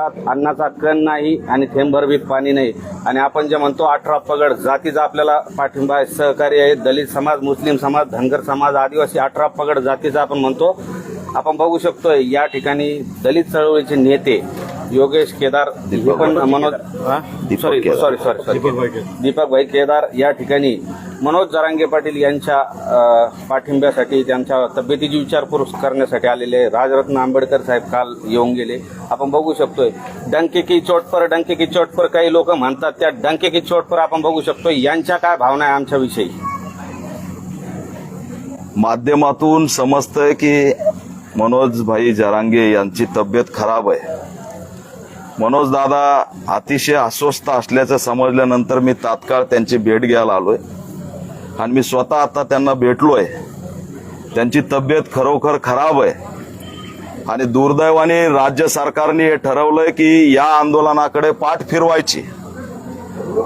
अन्नाचा कण नाही आणि थेंबभर बी पाणी नाही. आणि आपण जे म्हणतो अठरा पगड जातीचा आपल्याला पाठिंबा आहे सहकारी आहे. दलित समाज मुस्लिम समाज धनगर समाज आदिवासी अठरा पगड जातीचा आपण म्हणतो. आपण बघू शकतोय या ठिकाणी दलित चळवळीचे नेते योगेश केदार हे पण Manoj. Sorry sorry sorry Deepak भाई केदार या ठिकाणी मनोज जरांगे पाटील यांच्या पाठिंब्यासाठी त्यांच्या तब्येतीची विचारपूस करण्यासाठी आलेले राजरत्न आंबेडकर साहेब काल येऊन गेले. आपण बघू शकतोय डंके की चोट पर डंके की चोट पर काही लोक म्हणतात त्या डंके की चोट पर आपण बघू शकतोय. यांच्या काय भावना आहे आमच्याविषयी माध्यमातून समजतंय की मनोज भाई जरांगे यांची तब्येत खराब आहे. मनोज दादा अतिशय अस्वस्थ असल्याचं समजल्यानंतर मी तात्काळ त्यांची भेट घ्यायला आलोय. आणि मी स्वतः आता त्यांना भेटलोय. त्यांची तब्येत खरोखर खराब आहे. आणि दुर्दैवाने राज्य सरकारने हे ठरवलंय की या आंदोलनाकडे पाठ फिरवायची.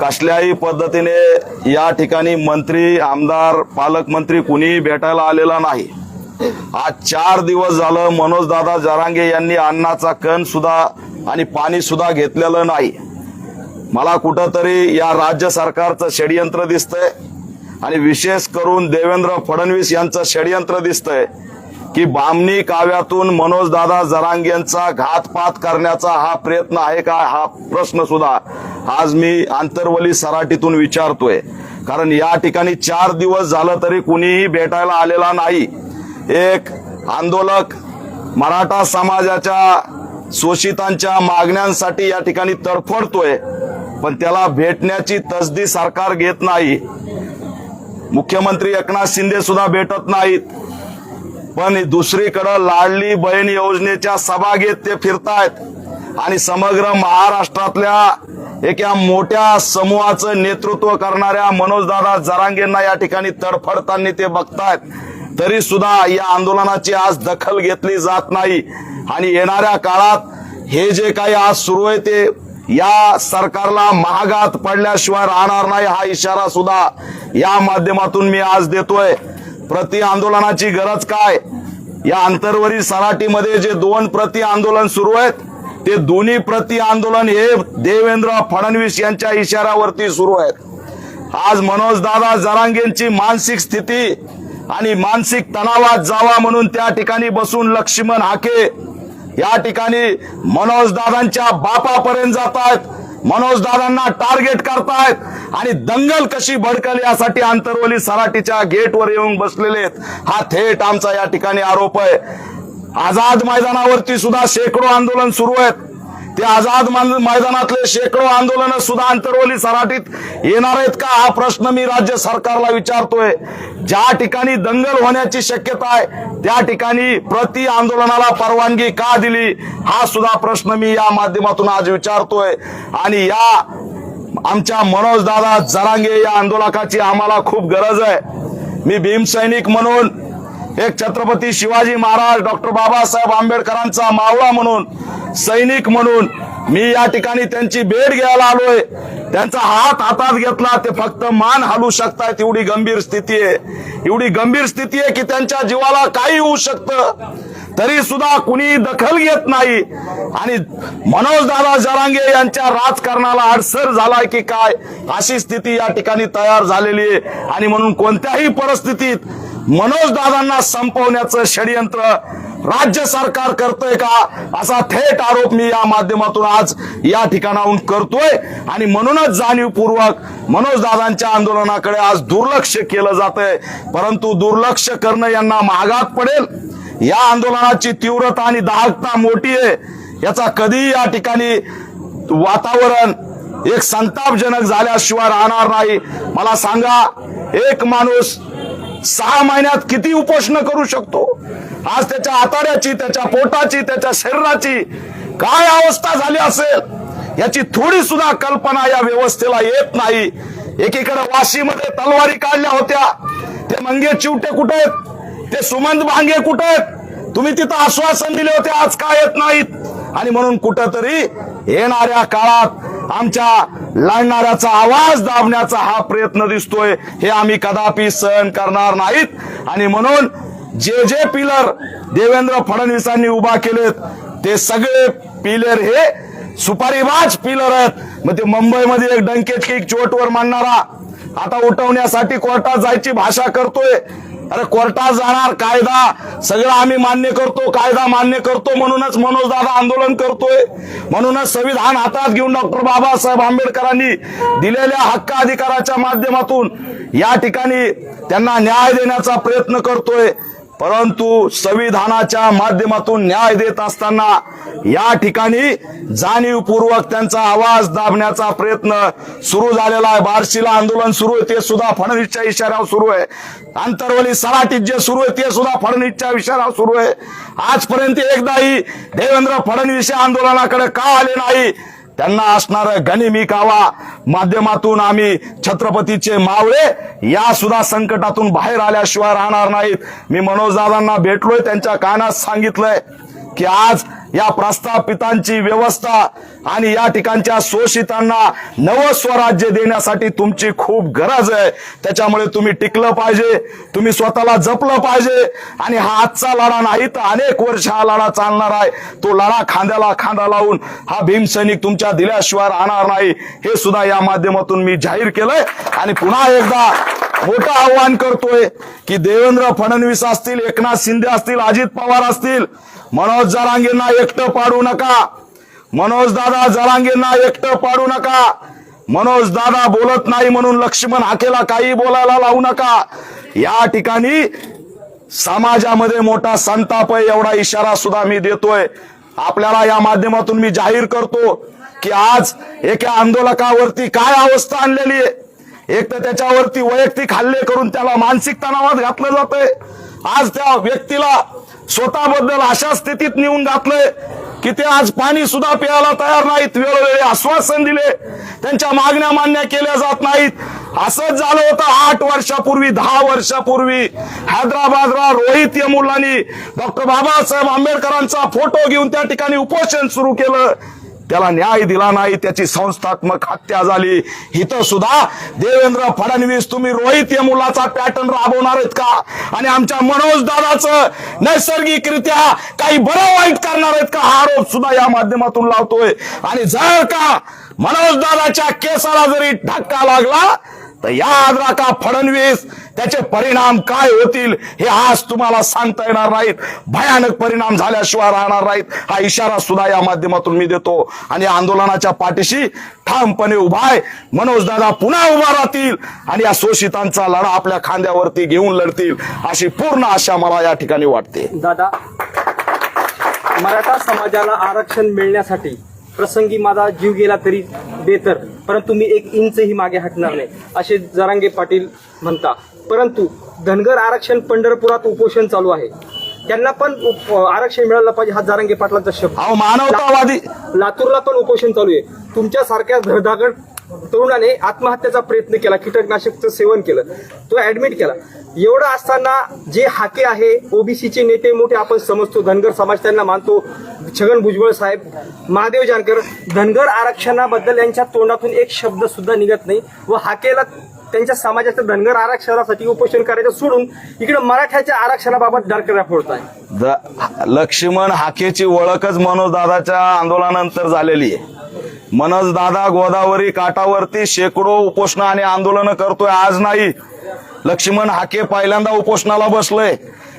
कसल्याही पद्धतीने या ठिकाणी मंत्री आमदार पालकमंत्री कुणीही भेटायला आलेला नाही. आज चार दिवस झालं मनोजदादा जरांगे यांनी अन्नाचा कण सुद्धा आणि पाणी सुद्धा घेतलेलं नाही. मला कुठंतरी या राज्य सरकारचं षडयंत्र दिसतंय. आणि विशेष करून देवेंद्र फडणवीस यांचं षडयंत्र दिसतंय की बामणी काव्यातून मनोजदादा जरांग यांचा घातपात करण्याचा हा प्रयत्न आहे का हा प्रश्न सुद्धा आज मी आंतरवली सराटीतून विचारतोय. कारण या ठिकाणी चार दिवस झालं तरी कुणीही भेटायला आलेला नाही. एक आंदोलक मराठा समाजाच्या शोषितांच्या मागण्यांसाठी या ठिकाणी तडफडतोय पण त्याला भेटण्याची तसदी सरकार घेत नाही. मुख्यमंत्री एकनाथ शिंदे सुद्धा भेटत नाहीत. पण दुसरीकडं लाडली बहीण योजनेच्या सभा घेत ते फिरतायत. आणि समग्र महाराष्ट्रातल्या एका मोठ्या समूहाचं नेतृत्व करणाऱ्या मनोजदादा जरांगेंना या ठिकाणी तडफडताना ते बघतायत. तरी सुद्धा या आंदोलनाची आज दखल घेतली जात नाही. आणि येणाऱ्या काळात हे जे काही आज सुरू आहे ते या सरकारला महागात पडल्याशिवाय राहणार नाही हा इशारा सुद्धा या माध्यमातून मी आज देतोय प्रति आंदोलनाची गरज काय? या अंतर्वरील सराटीमध्ये जे दोन प्रति आंदोलन सुरू आहेत ते दोन्ही प्रति आंदोलन हे देवेंद्र फडणवीस यांच्या इशाऱ्यावरती सुरू आहेत. आज मनोज दादा जरांगेंची मानसिक स्थिती आणि मानसिक तणावात जावा म्हणून त्या ठिकाणी बसून लक्ष्मण हाके या ठिकाणी मनोज दादांच्या बापापर्यंत जातात आहेत मनोज दादांना टार्गेट करतायत आणि दंगल कशी भडकल यासाठी आंतरवली सराटीच्या गेटवर येऊन बसलेले आहेत. हा थेट आमचा या ठिकाणी आरोप आहे. आझाद मैदानावरती सुद्धा शेकडो आंदोलन सुरू आहेत. ते आझाद मान- मैदानातले शेकडो आंदोलन सुद्धा अंतरवली सराटीत येणार आहेत का? हा प्रश्न मी राज्य सरकारला विचारतोय. ज्या ठिकाणी दंगल होण्याची शक्यता आहे त्या ठिकाणी प्रति आंदोलनाला परवानगी का दिली? हा सुद्धा प्रश्न मी या माध्यमातून आज विचारतोय. आणि या आमच्या मनोज दादा जरांगे या आंदोलकाची आम्हाला खूप गरज आहे. मी भीमसैनिक म्हणून एक छत्रपती शिवाजी महाराज डॉक्टर बाबासाहेब आंबेडकरांचा मावळा म्हणून सैनिक म्हणून मी या ठिकाणी त्यांची भेट घ्यायला आलोय. त्यांचा हात हातात घेतला ते फक्त मान हलू शकतायत एवढी गंभीर स्थिती आहे. एवढी गंभीर स्थिती आहे की त्यांच्या जीवाला काही होऊ शकतं. तरी सुद्धा कुणी दखल घेत नाही. आणि मनोज दादा जरांगे यांच्या राजकारणाला अडसर झालाय की काय अशी स्थिती या ठिकाणी तयार झालेली आहे. आणि म्हणून कोणत्याही परिस्थितीत मनोज दादांना संपवण्याचं षडयंत्र राज्य सरकार करतोय का? असा थेट आरोप मी या माध्यमातून आज या ठिकाणाहून करतोय. आणि म्हणूनच जाणीवपूर्वक मनोज दादांच्या आंदोलनाकडे आज दुर्लक्ष केलं जात आहे परंतु दुर्लक्ष करणं यांना महागात पडेल. या आंदोलनाची तीव्रता आणि दाहकता मोठी आहे. याचा कधी या ठिकाणी वातावरण एक संतापजनक झाल्याशिवाय राहणार नाही. मला सांगा एक माणूस सहा महिन्यात किती उपोषण करू शकतो? आज त्याच्या आताड्याची त्याच्या पोटाची त्याच्या शरीराची काय अवस्था झाली असेल? याची थोडी सुद्धा कल्पना या व्यवस्थेला येत नाही. एकीकडे वाशीमध्ये तलवारी काढल्या होत्या. ते मंगे चिवटे कुठे आहेत? ते सुमंत भांगे कुठे आहेत? तुम्ही तिथं आश्वासन दिले होते आज का येत नाहीत? आणि म्हणून कुठंतरी येणाऱ्या काळात आमच्या लढणाऱ्याचा आवाज दाबण्याचा हा प्रयत्न दिसतोय. हे आम्ही कदापि सहन करणार नाहीत. आणि म्हणून जे जे पिलर देवेंद्र फडणवीसांनी उभा केलेत ते सगळे पिलर हे सुपारीबाज पिलर आहेत. मग ते मुंबईमध्ये एक डंकेची चोटवर मांडणारा आता उठवण्यासाठी कोर्टात जायची भाषा करतोय. अरे कोर्टात जाणार कायदा. सगळं आम्ही मान्य करतो कायदा मान्य करतो म्हणूनच मनोज दादा आंदोलन करतोय. म्हणूनच संविधान हातात घेऊन डॉक्टर बाबासाहेब आंबेडकरांनी दिलेल्या हक्क अधिकाराच्या माध्यमातून या ठिकाणी त्यांना न्याय देण्याचा प्रयत्न करतोय. परंतु संविधानाच्या माध्यमातून न्याय देत असताना या ठिकाणी जाणीवपूर्वक त्यांचा आवाज दाबण्याचा प्रयत्न सुरू झालेला आहे. बार्शीला आंदोलन सुरू आहे ते सुद्धा फडणवीसच्या इशाऱ्यावर सुरू आहे. आंतरवली सराटीत जे सुरू आहे ते सुद्धा फडणवीसच्या इशाऱ्यावर सुरू आहे. आजपर्यंत एकदाही देवेंद्र फडणवीस या आंदोलनाकडे का आले नाही? त्यांना असणार गनिमी कावा. माध्यमातून आम्ही छत्रपतीचे मावळे या सुद्धा संकटातून बाहेर आल्याशिवाय राहणार नाहीत. मी मनोज दादांना भेटलोय त्यांच्या कानात सांगितलंय की आज या प्रस्थापितांची व्यवस्था आणि या ठिकाणच्या शोषितांना नवस्वराज्य देण्यासाठी तुमची खूप गरज आहे. त्याच्यामुळे तुम्ही टिकलं पाहिजे. तुम्ही स्वतःला जपलं पाहिजे. आणि हा आजचा लढा नाही तर अनेक वर्ष हा लढा चालणार आहे. तो लढा खांद्याला खांदा लावून हा भीमसैनिक तुमच्या दिल्याशिवाय राहणार नाही. हे सुद्धा या माध्यमातून मी जाहीर केलंय. आणि पुन्हा एकदा मोठं आव्हान करतोय की देवेंद्र फडणवीस असतील एकनाथ शिंदे असतील अजित पवार असतील मनोज जरांगेंना एकटं पाडू नका. मनोज दादा जरांगेंना एकटं पाडू नका. मनोज दादा बोलत नाही म्हणून लक्ष्मण हाकेला काही बोलायला लावू नका. या ठिकाणी समाजामध्ये मोठा संताप आहे एवढा इशारा सुद्धा मी देतोय. आपल्याला या माध्यमातून मी जाहीर करतो की आज एका आंदोलकावरती काय अवस्था आणलेली आहे? एक तर त्याच्यावरती वैयक्तिक हल्ले करून त्याला मानसिक तणावात घातलं जातंय. आज त्या व्यक्तीला स्वतःबद्दल अशा स्थितीत नेऊन घातलंय की ते आज पाणी सुद्धा प्यायला तयार नाहीत वेळोवेळी आश्वासन दिले. त्यांच्या मागण्या मान्य केल्या जात नाहीत. असंच झालं होतं आठ वर्षापूर्वी दहा वर्षापूर्वी. हैदराबादला रोहित यमुलांनी डॉक्टर बाबासाहेब आंबेडकरांचा फोटो घेऊन त्या ठिकाणी उपोषण सुरू केलं. त्याला न्याय दिला नाही त्याची संस्थात्मक हत्या झाली. इथं सुद्धा देवेंद्र फडणवीस तुम्ही रोहित या मुलाचा पॅटर्न राबवणार आहेत का? आणि आमच्या मनोज दादाचं नैसर्गिकरित्या काही बरं वाईट करणार आहेत का? हा आरोप सुद्धा या माध्यमातून लावतोय. आणि जर का मनोज दादाच्या केसाला जरी धक्का लागला तर याद राखा फडणवीस त्याचे परिणाम काय होतील हे आज तुम्हाला सांगता येणार नाहीत. भयानक परिणाम झाल्याशिवाय राहणार नाहीत. हा इशारा सुद्धा या माध्यमातून मी देतो. आणि आंदोलनाच्या पाठीशी ठामपणे उभा आहे. मनोज दादा पुन्हा उभा राहतील आणि या शोषितांचा लढा आपल्या खांद्यावरती घेऊन लढतील अशी पूर्ण आशा मला या ठिकाणी वाटते. दादा मराठा समाजाला आरक्षण मिळण्यासाठी प्रसंगी माझा जीव गेला तरी बेतर. परंतु मी एक इंचही मागे हटणार नाही. असे जरांगे पाटील म्हणता. परंतु धनगर आरक्षण पंढरपुरात उपोषण चालू आहे. त्यांना पण आरक्षण मिळालं पाहिजे हा जरांगे पाटलांचा शब्द. मानवतावादी लातूरला पण उपोषण चालू आहे. तुमच्यासारख्या धडधाकड तरुणाने आत्महत्याचा प्रयत्न केला कीटकनाशकचं सेवन केलं तो ऍडमिट केला. एवढं असताना जे हाके आहे ओबीसीचे नेते मोठे आपण समजतो धनगर समाज त्यांना मानतो छगन भुजबळ साहेब महादेव जानकर धनगर आरक्षणाबद्दल यांच्या तोंडातून एक शब्द सुद्धा निघत नाही व हाकेला त्यांच्या समाजाच्या धनगर आरक्षणासाठी उपोषण करायचं सोडून इकडे मराठ्याच्या आरक्षणाबाबत डरकऱ्या फोडत आहे द- लक्ष्मण हाकेची ओळखच मनोज दादाच्या आंदोलनानंतर झालेली आहे. मनोज दादा गोदावरी काठावरती शेकडो उपोषण आणि आंदोलन करतोय. आज नाही. लक्ष्मण हाके पहिल्यांदा उपोषणाला बसलोय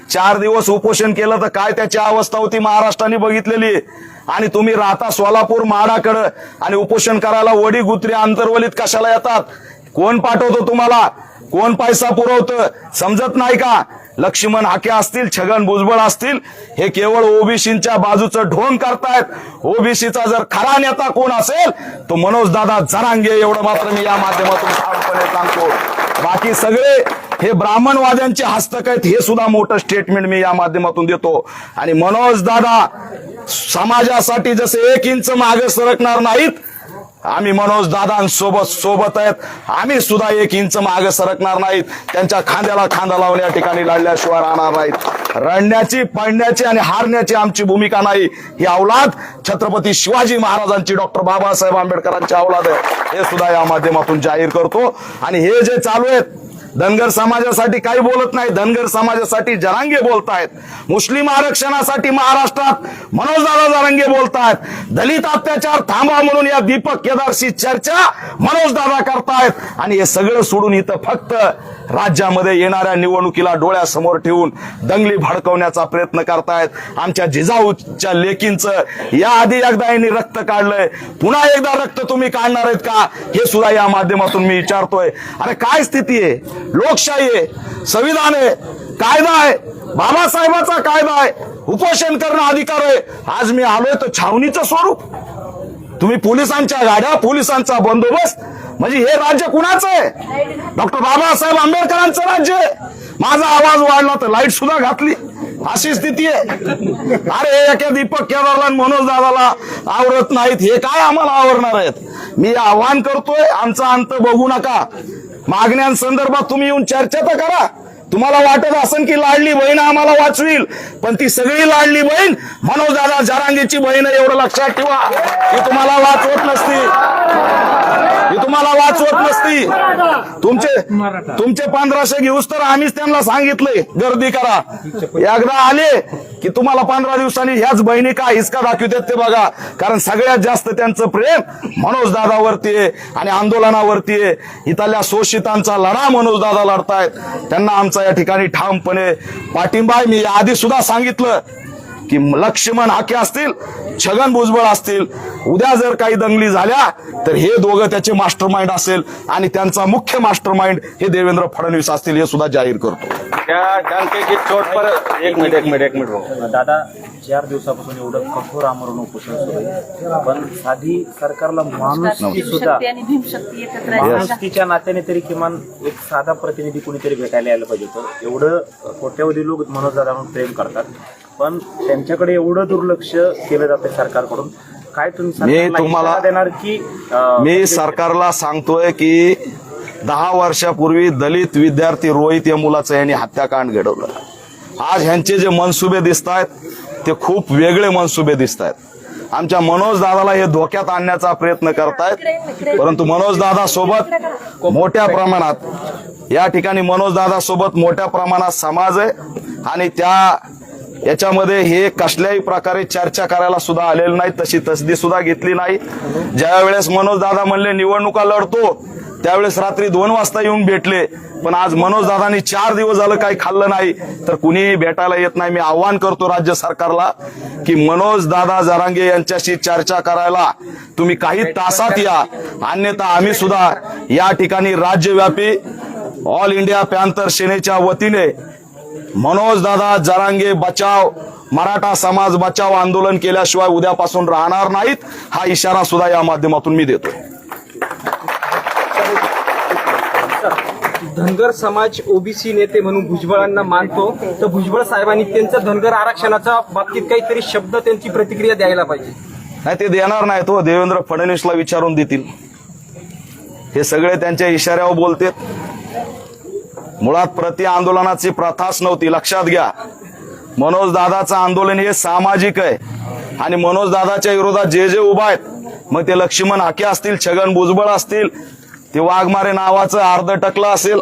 चार दिवस उपोषण केलं तर काय त्याची अवस्था होती महाराष्ट्राने बघितलेली. आणि तुम्ही राहता सोलापूर माडाकडं आणि उपोषण करायला वडी गुत्री आंतरवलीत कशाला येतात? कोण पाठवतो तुम्हाला? कोण पैसा पुरवतं? समजत नाही का? लक्ष्मण हाके असतील छगन भुजबळ असतील हे केवळ ओबीसीच्या बाजूचं ढोंग करतायत. ओबीसीचा जर खरा नेता कोण असेल तो मनोज दादा जरांगे एवढं मात्र मी या माध्यमातून ठामपणे सांगतो. बाकी सगळे हे ब्राह्मणवाद्यांचे हस्तक आहेत हे सुद्धा मोठं स्टेटमेंट मी या माध्यमातून देतो. आणि मनोज दादा समाजासाठी जसे एक इंच मागे सरकणार नाहीत आम्ही मनोज दादांसोबत सोबत आहेत. आम्ही सुद्धा एक इंच मागे सरकणार नाहीत. त्यांच्या खांद्याला खांदा लावून या ठिकाणी लढल्याशिवाय राहणार नाहीत. रडण्याची पडण्याची आणि हारण्याची आमची भूमिका नाही. ही अवलाद छत्रपती शिवाजी महाराजांची डॉक्टर बाबासाहेब आंबेडकरांची अवलाद आहे. हे सुद्धा या माध्यमातून जाहीर करतो. आणि हे जे चालू आहेत धनगर समाजासाठी काही बोलत नाही. धनगर समाजासाठी जरांगे बोलतायत. मुस्लिम आरक्षणासाठी महाराष्ट्रात मनोजदादा जरांगे बोलतायत. दलित अत्याचार थांबा म्हणून या दीपक केदारशी चर्चा मनोजदादा करतायत. आणि हे सगळं सोडून इथं फक्त राज्यामध्ये येणाऱ्या निवडणुकीला डोळ्यासमोर ठेवून दंगली भडकवण्याचा प्रयत्न करतायत. आमच्या जिजाऊच्या लेकींचं या आधी एकदा यांनी रक्त काढलंय. पुन्हा एकदा रक्त तुम्ही काढणार आहेत का? हे सुद्धा या माध्यमातून मी विचारतोय. अरे काय स्थिती आहे? लोकशाही आहे संविधान आहे कायदा आहे. बाबासाहेबाचा कायदा आहे. उपोषण करणं अधिकार आहे. आज मी आलोय तर छावणीचं स्वरूप. तुम्ही पोलिसांच्या गाड्या पोलिसांचा बंदोबस्त म्हणजे हे राज्य कुणाचं आहे? डॉक्टर बाबासाहेब आंबेडकरांचं राज्य आहे. माझा आवाज वाढला तर लाइट सुद्धा घातली. अशी स्थिती आहे. अरे एका दीपक केदारला आणि मनोज दादाला आवरत नाहीत. हे काय आम्हाला आवरणार आहेत? मी आव्हान करतोय आमचा अंत बघू नका. मागण्यांसंदर्भात तुम्ही येऊन चर्चा तर करा. तुम्हाला वाटत असेल की लाडली बहीण आम्हाला वाचवील पण ती सगळी लाडली बहीण मनोज दादा जरांगीची बहीण एवढं लक्षात ठेवा ती तुम्हाला वाचवत नसती ही तुम्हाला वाचवत नसती. तुमचे तुमचे पंधराशे घेऊस तर आम्हीच त्यांना सांगितलंय. गर्दी करा. एकदा आले की तुम्हाला पंधरा दिवसांनी ह्याच बहिणी का हिसका दाखवतात ते बघा. कारण सगळ्यात जास्त त्यांचं प्रेम मनोज दादावरती आहे आणि आंदोलनावरती आहे. इथल्या शोषितांचा लढा मनोज दादा लढतायत. त्यांना आमचा या ठिकाणी ठामपणे पाठिंबा आहे. मी आधी सुद्धा सांगितलं की लक्ष्मण हाके असतील छगन भुजबळ असतील उद्या जर काही दंगली झाल्या तर हे दोघं त्याचे मास्टर माइंड असेल आणि त्यांचा मुख्य मास्टर माइंड हे देवेंद्र फडणवीस असतील हे सुद्धा जाहीर करतो. त्या डंके की चोट पर एक मिनिट एक मिनिट एक मिनिट भाऊ. दादा चार दिवसापासून एवढं कठोर आमरण उपोषण सुरू आहे. पण साधी सरकारला माणुसकी सुद्धा शक्ती आणि भीमशक्ती एकत्र आहे. माणुसकीच्या नात्याने तरी किमान एक साधा प्रतिनिधी कुणीतरी भेटायला यायला पाहिजे होतं. एवढं कोट्यवधी लोक मनोजदादांवर प्रेम करतात. पण त्यांच्याकडे एवढं दुर्लक्ष केलं जातं सरकारकडून. काय तुम्ही सरकारला तुम्हाला- देणार की मी सरकारला सांगतोय की दहा वर्षापूर्वी दलित विद्यार्थी रोहित या मुलाचं यांनी हत्याकांड घडवलं. आज ह्यांचे जे मनसुबे दिसत आहेत ते खूप वेगळे मनसुबे दिसत आहेत आमच्या मनोज दादाला हे धोक्यात आणण्याचा प्रयत्न करतायत परंतु मनोज दादा सोबत मोठ्या प्रमाणात या ठिकाणी मनोज दादा सोबत मोठ्या प्रमाणात समाज आहे आणि त्या याच्यामध्ये हे कसल्याही प्रकारे चर्चा करायला सुद्धा आलेलं नाही तशी तसदी सुद्धा घेतली नाही. ज्या वेळेस मनोज दादा म्हणले निवडणुका लढतो. त्यावेळेस रात्री दोन वाजता येऊन भेटले. पण आज मनोज दादानी चार दिवस झालं काही खाल्लं नाही. तर कुणीही भेटायला येत नाही. मी आव्हान करतो राज्य सरकारला की मनोज दादा जरांगे यांच्याशी चर्चा करायला. तुम्ही काही तासात या. अन्यथा आम्ही सुद्धा या ठिकाणी राज्यव्यापी ऑल इंडिया पॅन्थर सेनेच्या वतीने मनोज दादा जरांगे बचाव. मराठा समाज बचाव आंदोलन केल्याशिवाय उद्यापासून राहणार नाहीत. हा इशारा सुद्धा या माध्यमातून मी देतो धनगर समाज ओबीसी नेते म्हणून भुजबळांना मानतो. तर भुजबळ साहेबांनी त्यांचं धनगर आरक्षणाच्या बाबतीत काहीतरी शब्द त्यांची प्रतिक्रिया द्यायला पाहिजे. नाही ते देणार नाही तो देवेंद्र फडणवीसला विचारून देतील. हे सगळे त्यांच्या इशाऱ्यावर बोलते मुळात प्रति आंदोलनाची प्रथाच नव्हती. लक्षात घ्या. मनोज दादाचं आंदोलन हे सामाजिक आहे. आणि मनोज दादाच्या विरोधात जे जे उभा आहेत मग ते लक्ष्मण हाके असतील छगन भुजबळ असतील ते वाघमारे नावाचं अर्ध टकलं असेल.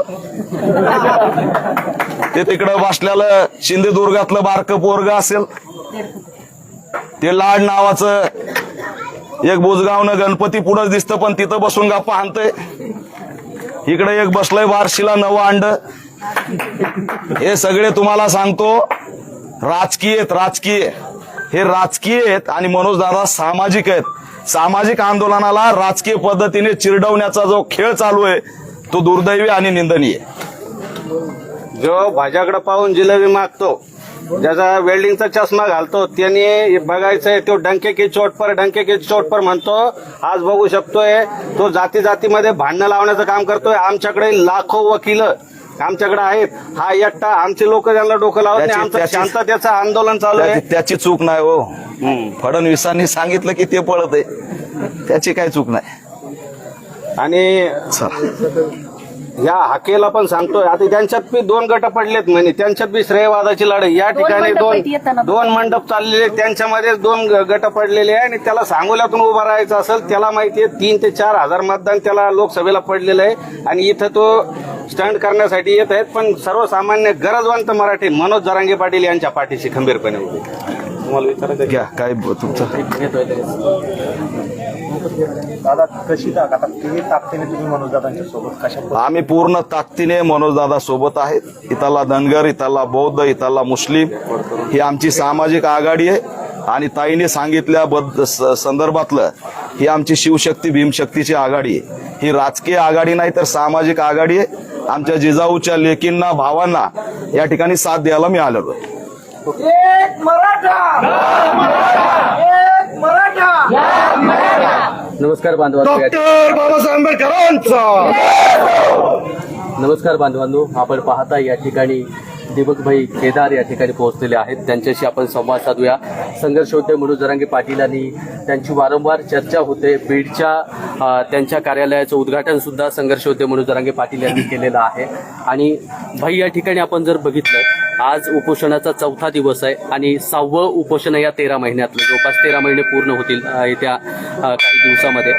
ते तिकडं बसलेलं सिंधुदुर्गातलं बारक पोरग असेल. ते लाड नावाचं एक बुजगावनं गणपती पुढंच दिसतं पण तिथं बसून गप्पा हाणतंय. इकडे एक बसलंय बारशीला नवं अंड. हे सगळे तुम्हाला सांगतो राजकीय आहेत राजकीय हे राजकीय आहेत आणि मनोज दादा सामाजिक आहेत. सामाजिक आंदोलनाला राजकीय पद्धतीने चिरडवण्याचा जो खेळ चालू आहे तो दुर्दैवी आणि निंदनीय जो भाज्याकडे पाहून जिलेबी मागतो ज्याचा वेल्डिंगचा चष्मा घालतो त्याने बघायचंय तो डंके की चोट पर डंके की चोट पर म्हणतो आज बघू शकतोय तो जाती जातीमध्ये भांडणं लावण्याचं काम करतोय आमच्याकडे लाखो वकील आमच्याकडे आहेत. हा एकटा आमचे लोक त्यांना डोकं लावत नाही त्याची- आमचं त्याची- शांततेचं आंदोलन चालू आहे. त्याची- चूक नाही हो. फडणवीसांनी सांगितलं की ते पळत आहे त्याची काही चूक नाही. आणि या हाकेला पण सांगतोय. आता त्यांच्यात बी दोन गट पडलेत म्हणे. त्यांच्यात बी श्रेयवादाची लढाई. या ठिकाणी दोन. दोन मंडप चाललेले आहेत, त्यांच्यामध्ये दोन ग- गट पडलेले आहे आणि त्याला सांगोल्यातून उभा राहायचं असेल त्याला माहितीये तीन ते चार हजार मतदान त्याला लोकसभेला पडलेलं आहे. आणि इथं तो स्टंट करण्यासाठी येत आहेत. पण सर्वसामान्य गरजवंत मराठी मनोज जरांगे पाटील यांच्या पाठीशी खंबीरपणे उभे. तुम्हाला विचारायचं आहे? घ्या काय तुमचं? दादा कशी ताक आता किती ताकदीने तुम्ही मनोजदादांच्या सोबत कशा पद्धतीने- आम्ही पूर्ण ताकदीने मनोजदादा सोबत आहेत. इथला धनगर इथला बौद्ध इथला मुस्लिम ही आमची सामाजिक आघाडी आहे. आणि ताईने सांगितल्या बद्द- स- संदर्भातलं ही आमची शिवशक्ती भीमशक्तीची आघाडी आहे. ही राजकीय आघाडी नाही तर सामाजिक आघाडी आहे. आमच्या जिजाऊच्या लेकींना भावांना या ठिकाणी साथ द्यायला मी आलेलो आहे एक मराठा एक मराठा नमस्कार बांधवांनो. डॉक्टर बाबासाहेब आंबेडकरांचा! नमस्कार बांधवांनो. आपण पाहता या ठिकाणी दीपकभाई केदार या ठिकाणी पोहोचलेले आहेत. त्यांच्याशी आपण संवाद साधूया. संघर्ष होते म्हणून जरांगे पाटील आणि त्यांची वारंवार चर्चा होते. बीडच्या त्यांच्या कार्यालयाचं उद्घाटन सुद्धा संघर्ष होते म्हणून जरांगे पाटील यांनी केलेलं आहे. आणि भाई या ठिकाणी आपण जर बघितलं आज उपोषणाचा चौथा दिवस आहे आणि सहावं उपोषण या तेरा महिन्यातलं. जवळपास तेरा महिने पूर्ण होतील येत्या काही दिवसामध्ये.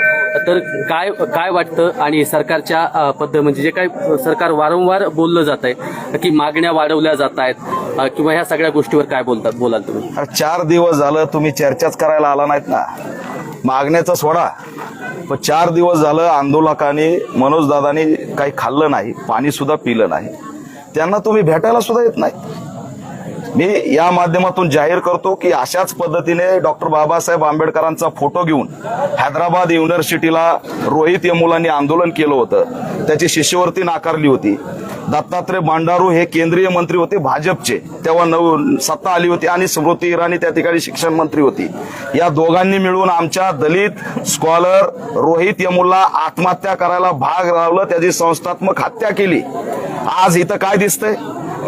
तर काय काय वाटतं आणि सरकारच्या पद्धत म्हणजे जे काय सरकार वारंवार बोललं जात आहे की मागण्या वाढवल्या जात आहेत किंवा ह्या सगळ्या गोष्टीवर काय बोलतात बोलाल तुम्ही? चार दिवस झालं तुम्ही चर्चाच करायला आला नाहीत ना. मागण्याचा सोडा. पण चार दिवस झालं आंदोलकांनी मनोजदादानी काही खाल्लं नाही पाणी सुद्धा पिलं नाही. त्यांना तुम्ही भेटायला सुद्धा येत नाही. मी या माध्यमातून जाहीर करतो की अशाच पद्धतीने डॉक्टर बाबासाहेब आंबेडकरांचा फोटो घेऊन हैदराबाद युनिव्हर्सिटीला रोहित या मुलांनी आंदोलन केलं होतं. त्याची शिष्यवृत्ती नाकारली होती. दत्तात्रय भांडारू हे केंद्रीय मंत्री होते भाजपचे. तेव्हा नव सत्ता आली होती आणि स्मृती इराणी त्या ठिकाणी शिक्षण मंत्री होती. या दोघांनी मिळून आमच्या दलित स्कॉलर रोहित यमुला आत्महत्या करायला भाग लावलं त्याची संस्थात्मक हत्या केली. आज इथं काय दिसतंय?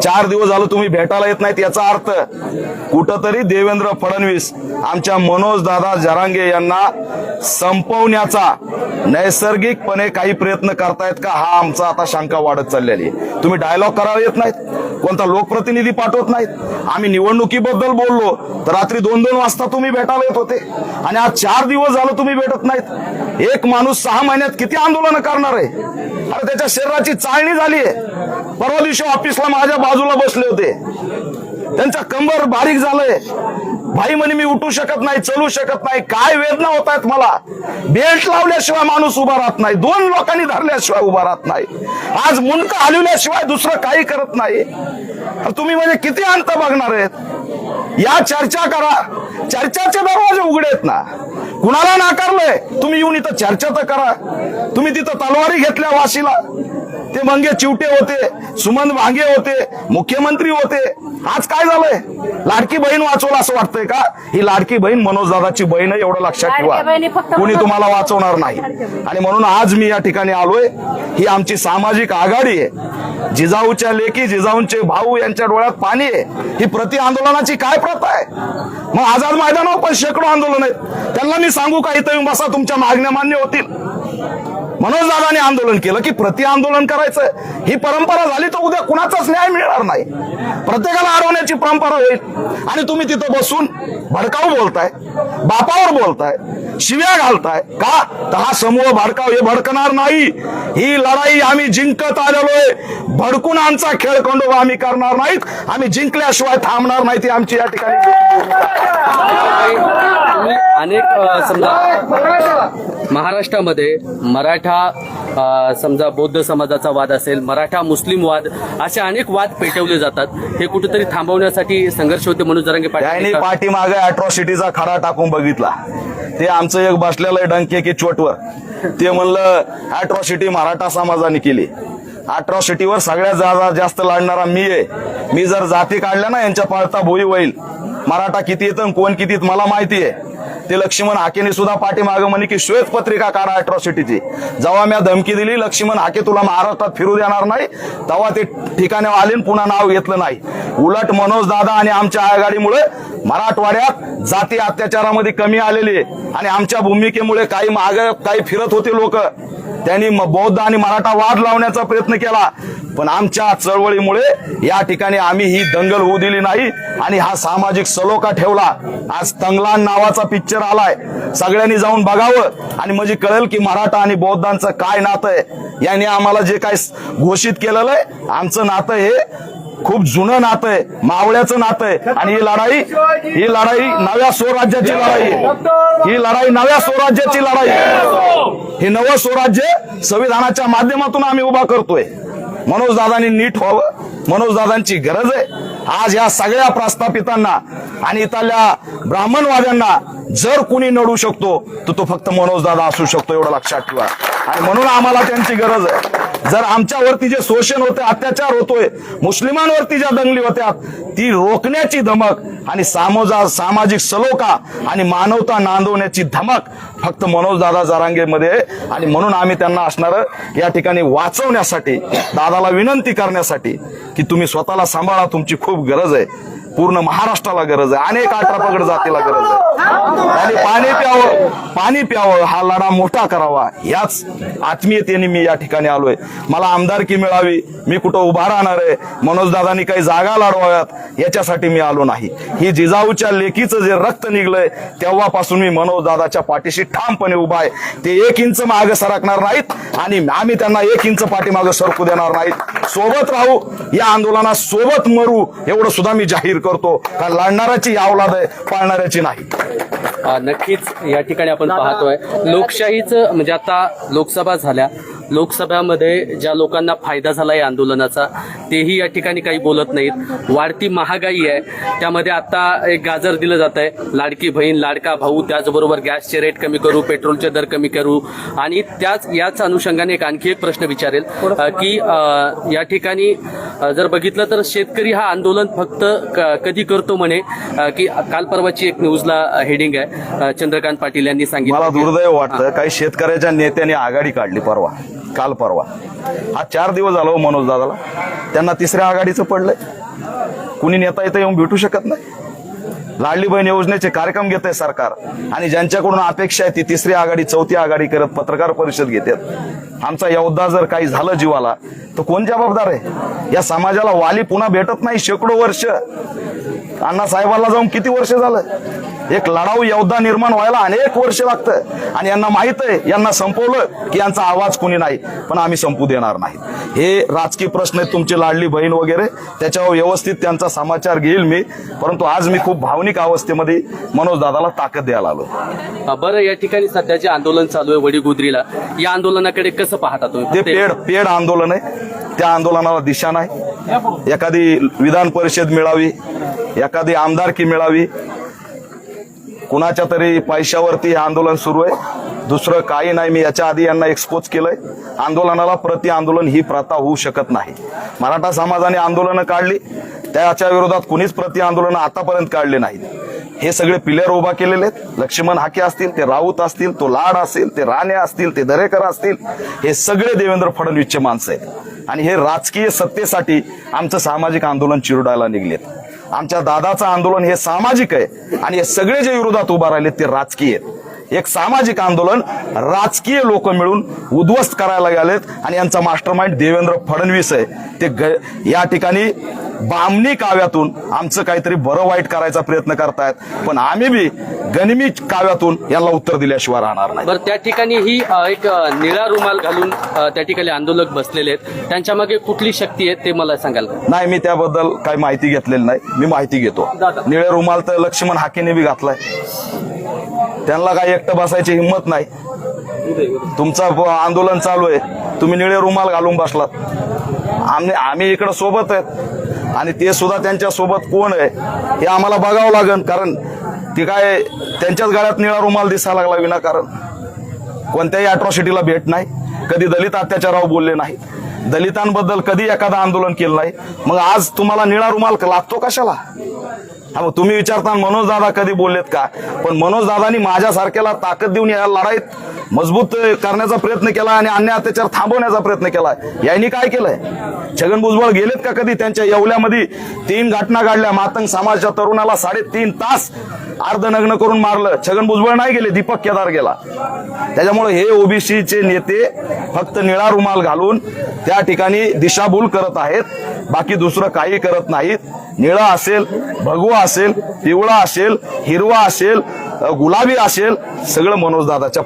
चार दिवस झालं तुम्ही भेटायला येत नाहीत याचा अर्थ कुठंतरी देवेंद्र फडणवीस आमच्या मनोज दादा जरांगे यांना संपवण्याचा नैसर्गिकपणे काही प्रयत्न करतायत का हा आमचा आता शंका वाढत चाललेली आहे. तुम्ही डायलॉग करायला येत नाहीत कोणता लोकप्रतिनिधी पाठवत नाहीत. आम्ही निवडणुकीबद्दल बोललो तर रात्री दोन दोन वाजता तुम्ही भेटायला येत होते. आणि आज चार दिवस झालं तुम्ही भेटत नाहीत. एक माणूस सहा महिन्यात किती आंदोलन करणार आहे? अरे त्याच्या शरीराची चाळणी झाली आहे. परवा दिवशी ऑफिसला माझ्या बाजूला बसले होते. त्यांचा कंबर बारीक झालंय. भाई म्हणे मी उठू शकत नाही चलू शकत नाही काय वेदना होत आहेत मला. बेल्ट लावल्याशिवाय माणूस उभा राहत नाही. दोन लोकांनी धरल्याशिवाय उभा राहत नाही. आज मुंडक हलवल्याशिवाय दुसरं काही करत नाही. तुम्ही म्हणजे किती अंत बघणार आहेत? या चर्चा करा. चर्चाचे दरवाजे उघडे आहेत ना. कुणाला नाकारलंय? तुम्ही येऊन इथं चर्चा तर करा. तुम्ही तिथं तलवारी घेतल्या वाशीला. ते मंगे चिवटे होते सुमन भांगे होते मुख्यमंत्री होते. आज काय झालंय? लाडकी बहीण वाचवलं असं वाटतंय का? ही लाडकी बहीण मनोज दादाची बहीण आहे एवढं लक्षात ठेवा. कुणी तुम्हाला वाचवणार नाही. आणि म्हणून आज मी या ठिकाणी आलोय. ही आमची सामाजिक आघाडी आहे. जिजाऊच्या लेकी जिजाऊंचे भाऊ यांच्या डोळ्यात पाणी आहे. ही प्रति आंदोलनाची काय प्रथा आहे? मग आझाद मैदानावर पण शेकडो आंदोलन आहेत. त्यांना मी सांगू का इथं बसा तुमच्या मागण्या मान्य होतील. मनोज दादाने आंदोलन केलं की प्रति आंदोलन करायचं ही परंपरा झाली तर उद्या कुणाचाच न्याय मिळणार नाही. प्रत्येकाला अडवण्याची परंपरा होईल. आणि तुम्ही तिथं बसून भडकाऊ बोलताय बापावर बोलताय शिव्या घालताय. का? तर हा समूह भडकाव हे भडकणार नाही. ही लढाई आम्ही जिंकत आलेलोय. भडकून आमचा खेळ खंडोबा आम्ही करणार नाहीत. आम्ही जिंकल्याशिवाय थांबणार नाही. ती आमची या ठिकाणी अनेक समजा महाराष्ट्रामध्ये मराठी अ, समजा बौद्ध समाजाचा वाद असेल मराठा मुस्लिम वाद असे अनेक वाद पेटवले जातात. हे कुठेतरी थांबवण्यासाठी संघर्ष होते म्हणून जरांगे पाटील पाठीमागे अट्रॉसिटीचा खडा टाकून बघितला. ते आमचं एक बसलेलं आहे डंके की चोटवर. ते म्हणलं अट्रॉसिटी मराठा समाजाने केली. अट्रॉसिटीवर सगळ्यात जा- जास्त लढणारा मी आहे. मी जर जाती काढल्या ना यांच्या पाळता भोई होईल. मराठा किती येतं कोण किती मला माहिती आहे. ते लक्ष्मण हाकेने सुद्धा पाठीमागं म्हणे की श्वेत पत्रिका काढा अॅट्रॉसिटीची जेव्हा मी धमकी दिली लक्ष्मण हाके तुला महाराष्ट्रात फिरू देणार नाही तेव्हा ते ठिकाणी आले पुन्हा नाव घेतलं नाही. उलट मनोज दादा आणि आमच्या आघाडीमुळे मराठवाड्यात जाती अत्याचारामध्ये कमी आलेली आहे. आणि आमच्या भूमिकेमुळे काही माग काही फिरत होते लोक. त्यांनी बौद्ध आणि मराठा वाद लावण्याचा प्रयत्न केला. पण आमच्या चळवळीमुळे या ठिकाणी आम्ही ही दंगल होऊ दिली नाही आणि हा सामाजिक सलोखा ठेवला. आज तंगलान नावाचा पिक्चर आलाय. सगळ्यांनी जाऊन बघावं. आणि म्हणजे कळेल की मराठा आणि बौद्धांचं काय नातं आहे. यांनी आम्हाला जे काय घोषित केलेलं आहे आमचं नातं हे खूप जुनं नातं आहे. मावळ्याचं नातं आहे. आणि ही लढाई ही लढाई नव्या स्वराज्याची लढाई आहे. ही लढाई नव्या स्वराज्याची लढाई आहे. हे नवं स्वराज्य संविधानाच्या माध्यमातून आम्ही उभा करतोय. मनोजदादांनी नीट व्हावं मनोजदादांची गरज आहे. आज या सगळ्या प्रस्थापितांना आणि इथल्या ब्राह्मणवाद्यांना जर कुणी नडू शकतो तर तो फक्त मनोजदादा असू शकतो एवढं लक्षात ठेवा. आणि म्हणून आम्हाला त्यांची गरज आहे. जर आमच्यावरती जे शोषण होते अत्याचार होतोय मुस्लिमांवरती ज्या दंगली होत्या ती रोखण्याची धमक आणि सामोजा सामाजिक सलोखा आणि मानवता नांदवण्याची धमक फक्त मनोज दादा जरांगेमध्ये आहे. आणि म्हणून आम्ही त्यांना असणार या ठिकाणी वाचवण्यासाठी दादाला विनंती करण्यासाठी की तुम्ही स्वतःला सांभाळा तुमची खूप गरज आहे पूर्ण महाराष्ट्राला गरज आहे. अनेक अठरा जातीला गरज आहे. आणि पाणी प्यावं पाणी प्यावं हा लढा मोठा करावा. याच आत्मीयतेने मी या ठिकाणी आलोय. मला आमदारकी मिळावी मी कुठं उभा राहणार आहे मनोजदादांनी काही जागा लढवाव्यात याच्यासाठी मी आलो नाही. ही जिजाऊच्या लेकीचं जे रक्त निघलंय तेव्हापासून मी मनोज दादाच्या पाठीशी ठामपणे उभा आहे. ते एक इंच माग सरकणार नाहीत आणि आम्ही त्यांना एक इंच पाठीमागे सरकू देणार नाहीत. सोबत राहू या आंदोलनात सोबत मरू एवढं सुद्धा मी जाहीर करतो. कारण लढणाऱ्याची अवलाद आहे पाळणाऱ्याची नाही. नक्कीच या ठिकाणी आपण पाहतोय. लोकशाहीचं म्हणजे आता लोकसभा झाल्या. लोकसभेमध्ये ज्या लोकांना फायदा झाला या आंदोलनाचा तेही या ठिकाणी काही बोलत नाहीत. वाढती महागाई आहे. त्यामध्ये आता एक गाजर दिलं जात आहे लाडकी बहीण लाडका भाऊ त्याचबरोबर गॅसचे रेट कमी करू पेट्रोलचे दर कमी करू. आणि त्याच याच अनुषंगाने एक आणखी एक प्रश्न विचारेल की या ठिकाणी जर बघितलं तर शेतकरी हा आंदोलन फक्त क- कधी करतो म्हणे? की काल परवाची एक न्यूजला हेडिंग आहे. चंद्रकांत पाटील यांनी मला सांगितलं दुर्दैव वाटतं काही शेतकऱ्याच्या नेत्यांनी आघाडी काढली परवा काल परवा. आज चार दिवस झालो मनोज दादाला. त्यांना तिसऱ्या आघाडीचं पडलंय. कुणी नेता इथं येऊन भेटू शकत नाही. लाडली बहीण योजनेचे कार्यक्रम घेत आहे सरकार आणि ज्यांच्याकडून अपेक्षा आहे ती तिसरी आघाडी चौथी आघाडी करत पत्रकार परिषद घेतात. आमचा योद्धा जर काही झालं जीवाला तर कोण जबाबदार आहे? या समाजाला वाली पुन्हा भेटत नाही शेकडो वर्ष. अण्णा साहेबांना जाऊन किती वर्ष झालं? एक लढाऊ योद्धा निर्माण व्हायला अनेक वर्ष लागतं आणि यांना माहीत आहे यांना संपवलं की यांचा आवाज कोणी नाही पण आम्ही संपू देणार नाही. हे राजकीय प्रश्न आहेत तुमची लाडली बहीण वगैरे त्याच्यावर व्यवस्थित त्यांचा समाचार घेईल मी. परंतु आज मी खूप भावनिक अवस्थेमध्ये मनोज दादाला ताकद द्यायला आलो. बरं या ठिकाणी सध्या जे आंदोलन चालू आहे वडीगुद्रीला या आंदोलनाकडे कसं पाहता तुम्ही? ते पेड पेड आंदोलन आहे. त्या आंदोलनाला दिशा नाही. एखादी विधान परिषद मिळावी एखादी आमदारकी मिळावी कुणाच्या तरी पैशावरती हे आंदोलन सुरू आहे. दुसरं काही नाही मी याच्या आधी यांना एक्सपोज केलंय. आंदोलनाला प्रति आंदोलन ही प्रथा होऊ शकत नाही. मराठा समाजाने आंदोलनं काढली. त्याच्या विरोधात कुणीच प्रति आंदोलन आतापर्यंत काढले नाहीत. हे सगळे पिलर उभा केलेले आहेत. लक्ष्मण हाके असतील ते राऊत असतील तो लाड असेल ते राणे असतील ते दरेकर असतील हे सगळे देवेंद्र फडणवीसचे माणसं आहेत. आणि हे राजकीय सत्तेसाठी आमचं सामाजिक आंदोलन चिरडायला निघलेत. आमच्या दादाचं आंदोलन हे सामाजिक आहे. आणि हे सगळे जे विरोधात उभा राहिले ते राजकीय आहेत. एक सामाजिक आंदोलन राजकीय लोक मिळून उद्ध्वस्त करायला गेलेत आणि यांचा मास्टरमाइंड देवेंद्र फडणवीस आहे. ते ग- या ठिकाणी बामणी काव्यातून आमचं काहीतरी बरं वाईट करायचा प्रयत्न करतायत. पण आम्ही बी गनिमी काव्यातून यांना उत्तर दिल्याशिवाय राहणार नाही. बरं त्या ठिकाणी ही एक निळा रुमाल घालून त्या ठिकाणी आंदोलक बसलेले आहेत. त्यांच्या मागे कुठली शक्ती आहे ते मला सांगाल नाही मी त्याबद्दल काही माहिती घेतलेली नाही. मी माहिती घेतो. दादा. निळे रुमाल तर लक्ष्मण हाकेने बी घातलाय. त्यांना काही एकटं बसायची हिंमत नाही. तुमचं आंदोलन चालू आहे. तुम्ही निळे रुमाल घालून बसलात. आम्ही आम्ही इकडं सोबत आहेत. आणि ते सुद्धा त्यांच्यासोबत कोण आहे हे आम्हाला बघावं लागेल. कारण ते काय त्यांच्याच गळ्यात निळा रुमाल दिसायला लागला विनाकारण. कोणत्याही अॅट्रॉसिटीला भेट नाही. कधी दलित अत्याचारावर बोलले नाही दलितांबद्दल कधी एखादं आंदोलन केलं नाही. मग आज तुम्हाला निळा रुमाल लागतो कशाला? हा तुम्ही विचारता मनोज दादा कधी बोललेत का? पण मनोज दादानी माझ्यासारख्याला ताकद देऊन या लढाईत मजबूत करण्याचा प्रयत्न केला आणि अन्य अत्याचार थांबवण्याचा प्रयत्न केला. यांनी काय केलंय? छगन भुजबळ गेलेत का कधी? त्यांच्या येवल्यामध्ये तीन घटना घडल्या. मातंग समाजाच्या तरुणाला साडेतीन तास अर्धनग्न करून मारलं. छगन भुजबळ नाही गेले दीपक केदार गेला. त्याच्यामुळे हे ओबीसीचे नेते फक्त निळा रुमाल घालून त्या ठिकाणी दिशाभूल करत आहेत. बाकी दुसरं काही करत नाहीत. निळा असेल भगवा असेल पिवळा असेल हिरवा असेल गुलाबी असेल सगळं मनोज दादाच्या